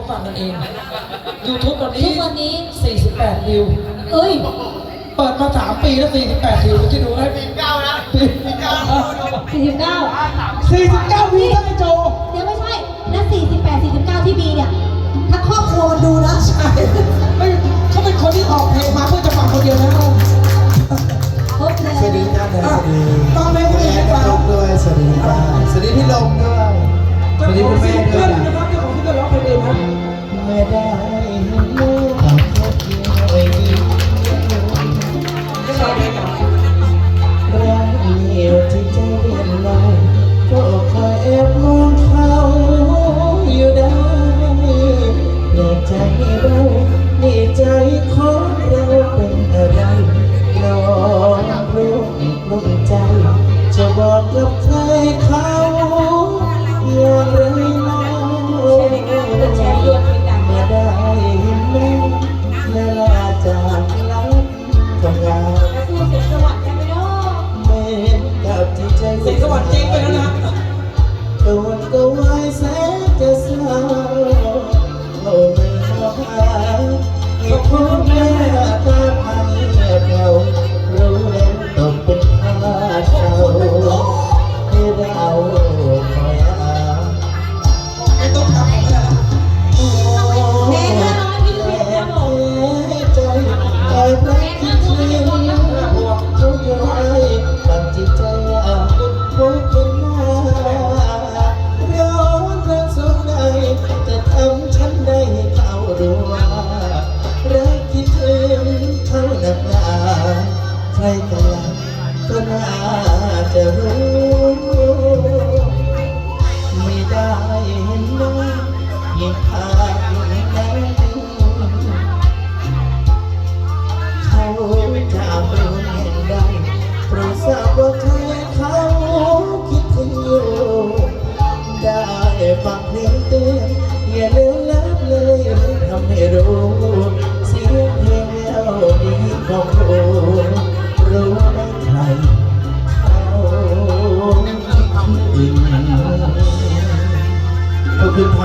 เขาฟังกันเอง YouTube ตอนนี้ ทุกวันนี้ 48 วิว เอ้ย เปิดมา 3 ปีแล้ว 48 วิวที่ดูให้49นะ49 49 วิวได้โจเดี๋ยวไม่ใช่นะ48 49 ที่มีเนี่ย ถ้าครอบครัวมันดูนะ ใช่ไม่เขาเป็นคนที่ออกเพลงมาเพื่อจะฟังคนเดียวนะครบเลยสวัสดีท่านนะสวัสดีต้องเพลงคนอื่นให้ฟังลมด้วยสวัสดีท่านสวัสดีพี่ลมด้วยสวัสดีคุณแม่ด้วย ก็ร้องเพลงเองครับไม่ได้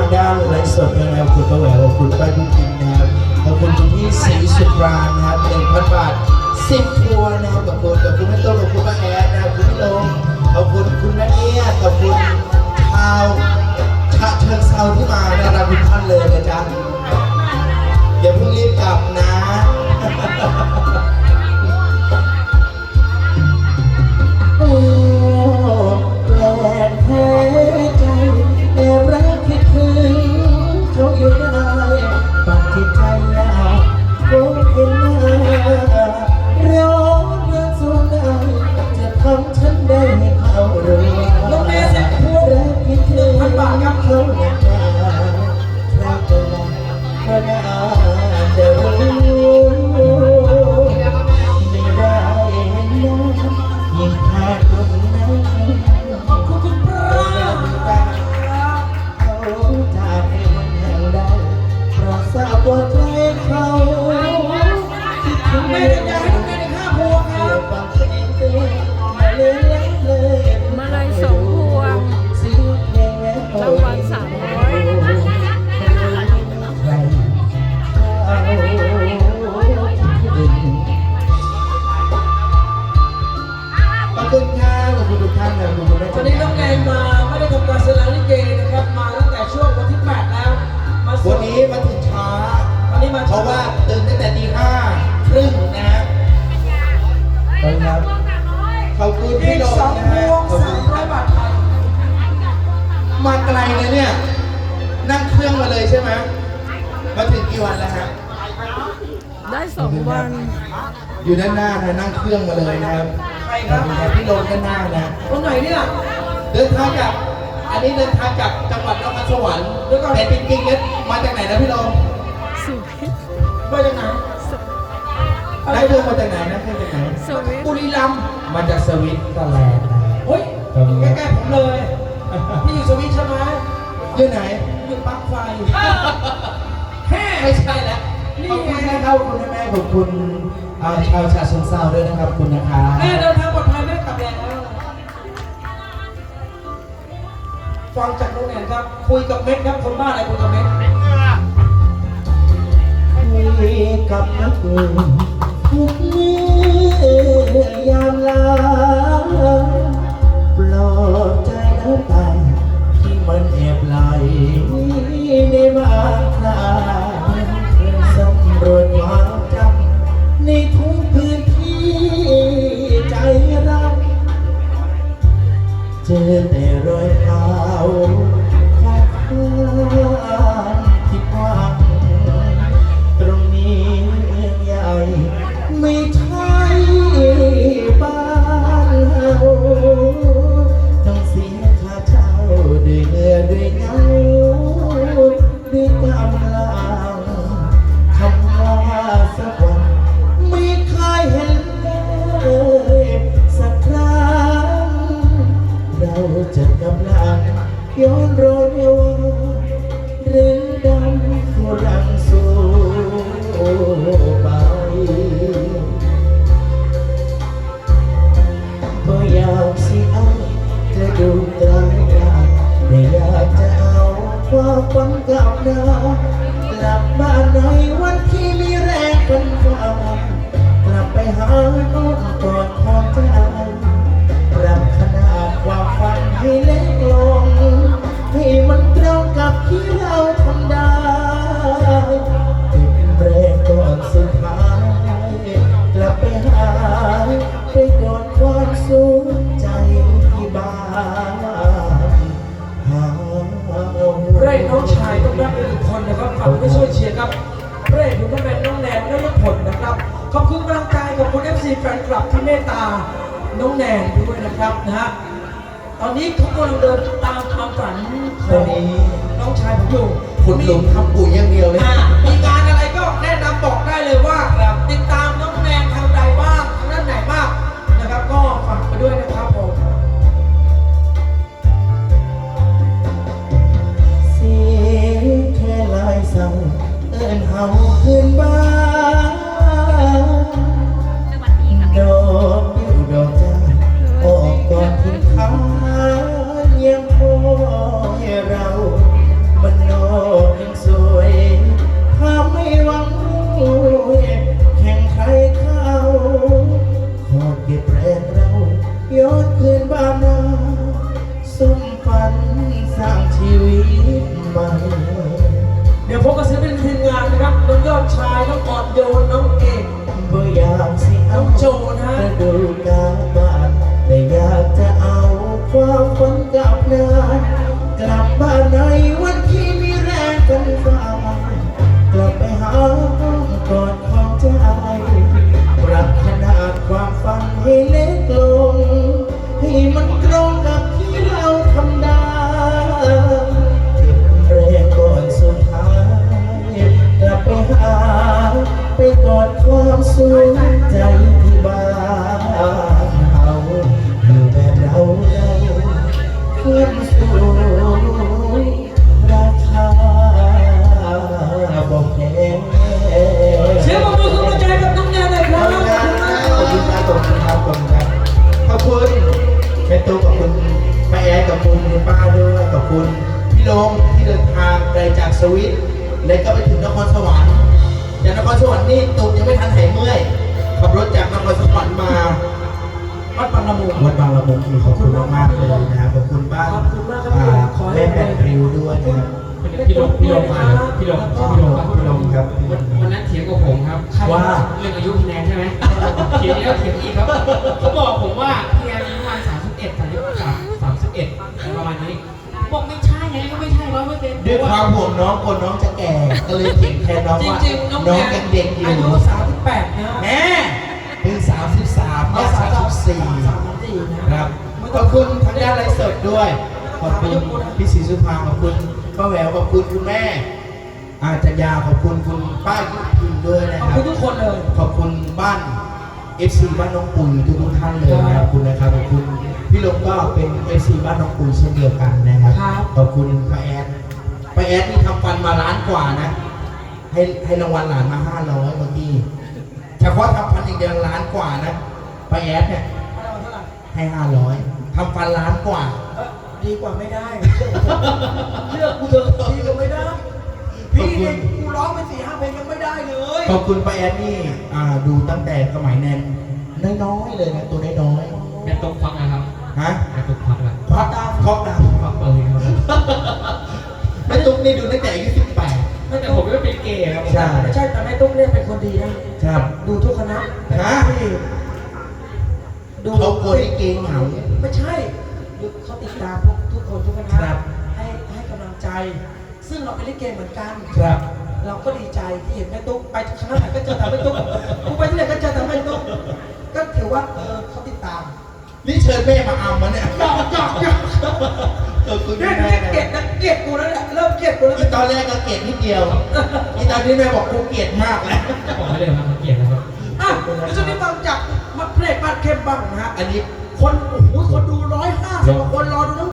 างด้านไลฟ์สดนะครับขอบคุณป้าแหววขอบคุณป้าพี่พินนะครับขอบคุณคุณพี่ศรีสุปรานะครับหนึ่งพันบาทสิบตัวนะครับขอบคุณขอบคุณแม่โต้ขอบคุณป้าแอนนะครับขอบคุณพี่โต้งขอบคุณคุณแม่เนี่ยขอบคุณชาวชาเชิงเซาที่มาน่ารักทุกท่านเลยนะจ๊ะอย่าเพิ่งรีบกลับนะ ครับขอบคุณอีพี่กโดสองนะพฮะวงขอบสาคุมณร้อยบาทไทยมาไกลเลยเนี่ย นั่งเครื่องมาเลยใช่ไหมมาถึงกี่วันแล้วฮะได้สองวัน อยู่ด้านหน้านะนั่งเครื่องมาเลยนะครับใครคขรัอบบคุณครับพี่โดมด้านหน้านะคนไหนเนี่ยเดินทางจากอันนี้เดินทางจากจังหวัดนครสวรรค์แต่จริงๆเนี่ยมาจากไหนนะพี่โดมสวิตมาจากไหน ได้เครื่องมาจากไหนนะเครื่องจากไหนสวิตบุรีรัมย์มาจากสวิตเซอร์แลนด์นะเฮ้ยอยู่ใกล้ๆผมเลยพี่อยู่สวิตใช่ไหมอยู่ไหนอยู่ปลั๊กไฟแฮ่ไม่ใช่แล้วขอบคุณนะครับขอบคุณแม่ขอบคุณอ่าชาวชาเชิงเซาด้วยนะครับขอบคุณนะครับแม่เดินทางปลอดภัยแม่กลับแล้วฟังจากน้องแนนครับ คุยกับเม็ดครับคนบ้าอะไรคุยกับเม็ดกับนักเรียน ทุกเมื่อยามลาปลอบใจน้ำตาที่มันแอบไหล ฝันกับดากลับบ้านในวัน ขอบคุณกำลังใจขอบคุณ FC แฟนคลับที่เมตตา น้องแนนด้วยนะครับนะฮะ ตอนนี้เขากำลังเดินตามความฝันขตออนงนี้น้องชายผมอยู่ขุดหลุมทำปุ๋ยอย่างเดียวเลย อ่ามีงานอะไรก็แนะนำบอกได้เลยว่าติดตามน้องแนนทางใดบ้างทางด้านไหนบ้างนะครับ ก็ฝากไปด้วยนะครับ น ขอบคุณครับขอบคุณครับขอบคุณครับขอบคุณแม่ตุ๊กขอบคุณป้าแอดขอบคุณคุณป้าด้วยขอบคุณพี่ลงที่เดินทางไกลจากสวิตแล้วก็ไปถึงนครสวรรค์จากนครสวรรค์นี่ตุ๊กยังไม่ทันหายเมื่อยขับรถจากนครสวรรค์มาวัดบางละมุงวัดบางละมุงขอบคุณมากๆเลยนะครับขอบคุณบ้านขอบคุณมากครับอ่าขอให้แม่แปดริ้วด้วยนะครับ พี่ลงพี่ลงมาพี่ลงพี่ลงพี่ลงครับพี่ลวันงวันนั้นเถียงกับผมครับว่าเรื่องอายุพี่แนนใช่ไหมเถียงแล้วเถียงอีกครับเขาบอกผมว่าพี่แนนอายุประมาณสามสิบเอ็ดสามสิบสามสามสิบเอ็ดประมาณนี้บอกไม่ใช่ไงก็ไม่ใช่ร้อยเปอร์เซ็นต์ด้วยความห่วงน้องกลัวน้องจะแก่ก็เลยเถียงแทนน้องจว่าริงๆน้องแนน้องนยังเด็กอยู่อายุ38นะแม่เป็นสามสิบสามแม่สามสิบสี่34นะครับขอบคุณทางด้านไลฟ์สดด้วยขอบคุณพี่ศรีสุภาขอบคุณ ป้าแหววขอบคุณคุณแม่ อาจารยาขอบคุณคุณป้ายุพินด้วยนะขอบครับ คุณทุกคนเลย ขอบคุณบ้าน FC บ้านน้องปุ๋ยทุกทุกๆท่านเลยนะครับขอบคุณนะครับขอบคุณพี่ลงก็เป็น FC บ้านน้องปุ๋ยเช่นเดียวกันนะครับครับ ขอบคุณป้าแอดป้าแอดนี่ทำฟันมาล้านกว่านะ ให้ให้รางวัลหลานมาห้าร้อยเมื่อกี้เฉพาะทำฟันอย่างเดียวล้านกว่านะป้าแอดเนี่ยเอาเท่าไหร่ให้ห้าร้อยทำฟันล้านกว่าเอ้ย ดีกว่าไม่ได้ เลือกกูเถอะดีกว่าไม่ได้ทพี่เนี่ยกูร้องไปสี่ห้าเพลงยังไม่ได้เลยขอบคุณป้าแอนนี่อ่าดูตั้งแต่สมัยแนนน้อยๆเลยนะตัวน้อยแม่ตรงฟังนะครับๆฮะแม่ตรงฟังอะควักดาวควักดาวฟังเปิดครับแม่ตุ๊กนี่ดูตั้งแต่อายุสิบแปดแต่ผมไม่เป็นเกย์ครับใช่ ไม่ใช่แต่แม่ตุ๊กเนี่ยเป็นคนดีนะ ครับ ดูทุกคณะฮะ ที่ดูเขากลัวลิเกเหงา ไม่ใช่ ดูเขาติดตามพวกทุกคนทุกคณะครับ ให้ให้กำลังใจ ซึ่งเราเป็นลิเกเหมือนกัน ครับ เราก็ดีใจที่เห็นแม่ตุ๊กไปคณะไหนก็เจอแต่แม่ตุ๊กกูไปที่ไหนก็เจอแต่แม่ตุ๊กก็ถือว่าเออเขาติดตามนี่เชิญแม่มาเอามาเนี่ยหยอกหยอกหยอกขอบคุณเนี่ยแม่เนี่ยเกลียดนะเกลียดกูแล้วเนี่ยเริ่มเกลียดกูแล้วที่ตอนแรกก็เกลียดนิดเดียวที่ตอนนี้แม่บอกกูเกลียดมากแล้ว บอกไม่เลยว่าเกลียดนะครับ อะเดี๋ยวช่วงนี้ฟังจากมาเพลงบ้านเข้มบ้างนะฮะ อันนี้คนโอ้โหคนดูร้อยห้าสิบกว่า คนรอดูน้อง